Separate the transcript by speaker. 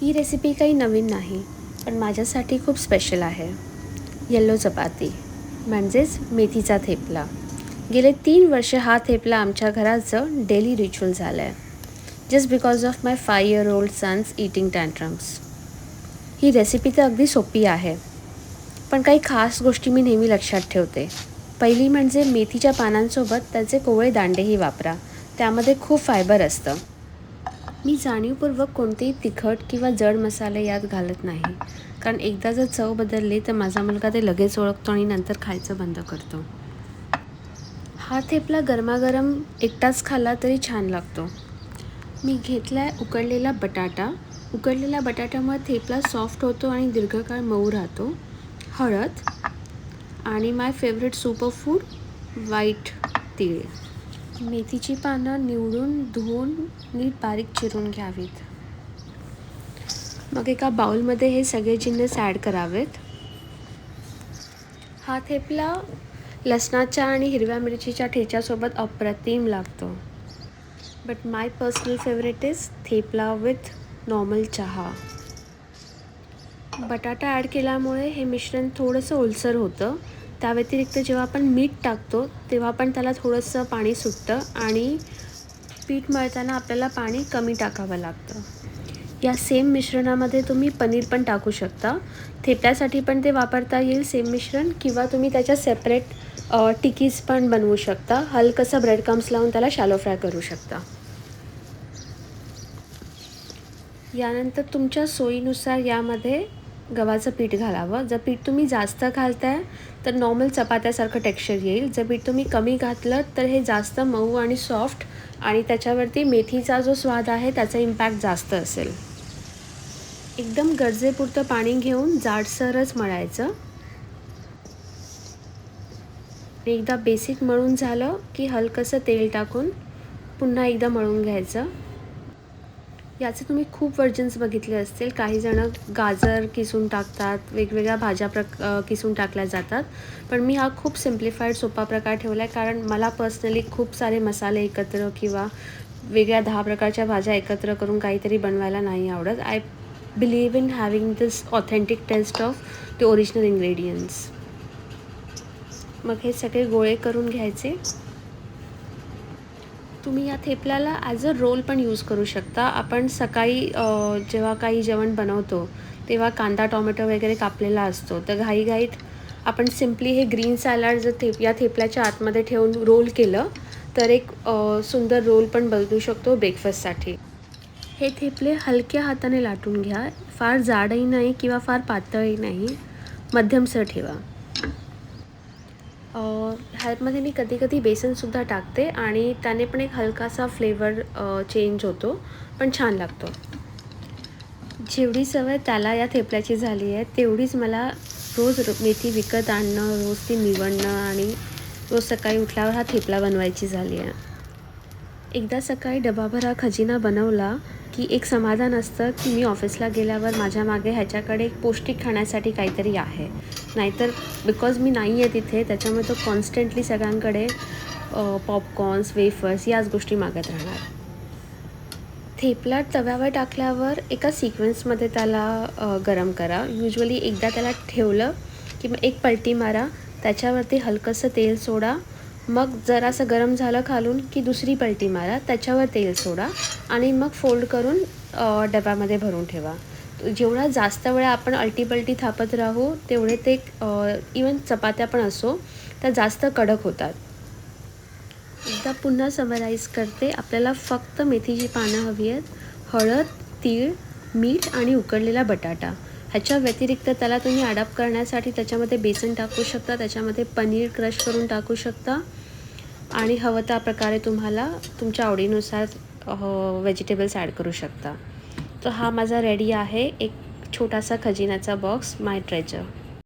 Speaker 1: ही recipe काही नवीन नाही पण माझ्यासाठी खूप स्पेशल आहे. येल्लो चपाती म्हणजेच मेथीचा थेपला. गेले तीन वर्ष हा थेपला आमच्या घराचं डेली रिच्युअल झालं आहे just because of my five year old son's eating tantrums he recipe तर अगदी सोपी आहे पण काही खास गोष्टी मी नेहमी लक्षात ठेवते. पहिली म्हणजे मेथीच्या पानांसोबत त्याचे कोवळे दांडेही वापरा त्यामध्ये खूप फायबर असतं. मी जाणीवपूर्वक कोणतेही तिखट किंवा जड मसाले यात घालत नाही. कारण एकदा जर चव बदलली तर माझा मुलगा ते लगेच ओळखतो आणि नंतर खायचं बंद करतो. हा थेपला गरमागरम एकटाच खाल्ला तरी छान लागतो. मी घेतला आहे उकडलेला बटाटा. उकडलेला बटाट्यामुळे थेपला सॉफ्ट होतो आणि दीर्घकाळ मऊ राहतो. हळद आणि my favourite super food white तीळ. मेथीची पानं निवडून धुवून नीट बारीक चिरून घ्यावीत. मग एका बाउलमध्ये हे सगळे जिन्नस ॲड करावेत. हा थेपला लसणाच्या आणि हिरव्या मिरचीच्या ठेच्यासोबत अप्रतिम लागतो. But my personal favourite is thepla with normal चहा. बटाटा ॲड केल्यामुळे हे मिश्रण थोडंसं ओलसर होतं. त्या व्यतिरिक्त जेव्हा आपण मीठ टाकतो तेव्हा पण त्याला थोडंसं पाणी सुटतं आणि पीठ मळताना आपल्याला पाणी कमी टाकावं लागतं. या सेम मिश्रणामध्ये तुम्ही पनीर पण टाकू शकता. थेपल्यासाठी पण ते वापरता येईल सेम मिश्रण किंवा तुम्ही त्याच्या सेपरेट टिकीज पण बनवू शकता. हलकंसं ब्रेड कम्स लावून त्याला शॅलो फ्राय करू शकता. यानंतर तुमच्या सोयीनुसार यामध्ये गव्हाचं पीठ घालावं. जर पीठ तुम्ही जास्त घालताय तर नॉर्मल चपात्यासारखं टेक्स्चर येईल. जर पीठ तुम्ही कमी घातलं तर हे जास्त मऊ आणि सॉफ्ट आणि त्याच्यावरती मेथीचा जो स्वाद आहे त्याचा इम्पॅक्ट जास्त असेल. एकदम गरजेपुरतं पाणी घेऊन जाडसरच मळायचं. एकदा बेसिक मळून झालं की हलकंसं तेल टाकून पुन्हा एकदा मळून घ्यायचं. याचे तुम्ही खूप व्हर्जन्स बघितले असतील. काही जणं गाजर किसून टाकतात वेगवेगळ्या भाज्या प्रक किसून टाकल्या जातात. पण मी हा खूप सिम्प्लिफाईड सोपा प्रकार ठेवला आहे कारण मला पर्सनली खूप सारे मसाले एकत्र किंवा वेगळ्या दहा प्रकारच्या भाज्या एकत्र करून काहीतरी बनवायला नाही आवडत. I believe in having this authentic taste of the original ingredients मग हे सगळे गोळे करून घ्यायचे. तुम्ही या थेपल्याला ॲज अ रोल पण यूज करू शकता. आपण सकाळी जेव्हा काही जेवण बनवतो तेव्हा कांदा टोमॅटो वगैरे कापलेला असतो. तर घाईघाईत आपण सिम्पली हे ग्रीन सॅलड जर थेप या थेपल्याच्या आतमध्ये ठेवून रोल केलं तर एक सुंदर रोल पण बनवू शकतो ब्रेकफास्टसाठी हे थेपले हलक्या हाताने लाटून घ्या. फार जाडही नाही किंवा फार पातळही नाही. मध्यमसर ठेवा. ह्यामध्ये मी कधी कधी बेसनसुद्धा टाकते आणि त्याने पण एक हलकासा फ्लेवर चेंज होतो पण छान लागतो. जेवढी सवय त्याला या थेपल्याची झाली आहे तेवढीच मला रोज मेथी विकत आणणं रोज ती निवडणं आणि रोज सकाळी उठल्यावर हा थेपला बनवायची झाली आहे. एकदा सकाळी डबाभरा खजिना बनवला की एक समाधान असतं की मी ऑफिसला गेल्यावर माझ्या मागे ह्याच्याकडे एक पौष्टिक खाण्यासाठी काहीतरी आहे. नाहीतर बिकॉज मी नाही आहे तिथे त्याच्यामुळे तो कॉन्स्टंटली सगळ्यांकडे पॉपकॉर्न्स वेफर्स याच गोष्टी मागत राहणार. थेपला तव्यावर टाकल्यावर एका सिक्वेन्समध्ये त्याला गरम करा. युजली एकदा त्याला ठेवलं की मग एक पलटी मारा. त्याच्यावरती हलकंसं तेल सोडा. मग जरासं गरम झालं खालून की दुसरी पलटी मारा त्याच्यावर तेल सोडा आणि मग फोल्ड करून डब्यामध्ये भरून ठेवा. जेवढा जास्त वेळा आपण अल्टीपलटी थापत राहू तेवढे ते इवन चपात्या पण असो त्या जास्त कडक होतात. एकदा पुन्हा समराईज करते. आपल्याला फक्त मेथीची पानं हवी आहेत. हळद तीळ मीठ आणि उकडलेला बटाटा. ह्याच्या व्यतिरिक्त त्याला तुम्ही अडॅप्ट करण्यासाठी त्याच्यामध्ये बेसन टाकू शकता त्याच्यामध्ये पनीर क्रश करून टाकू शकता. आणि हवं त्या प्रकारे तुम्हाला तुमच्या आवडीनुसार व्हेजिटेबल्स ॲड करू शकता. तर हा माझा रेडी आहे एक छोटासा खजिन्याचा बॉक्स माय ट्रेजर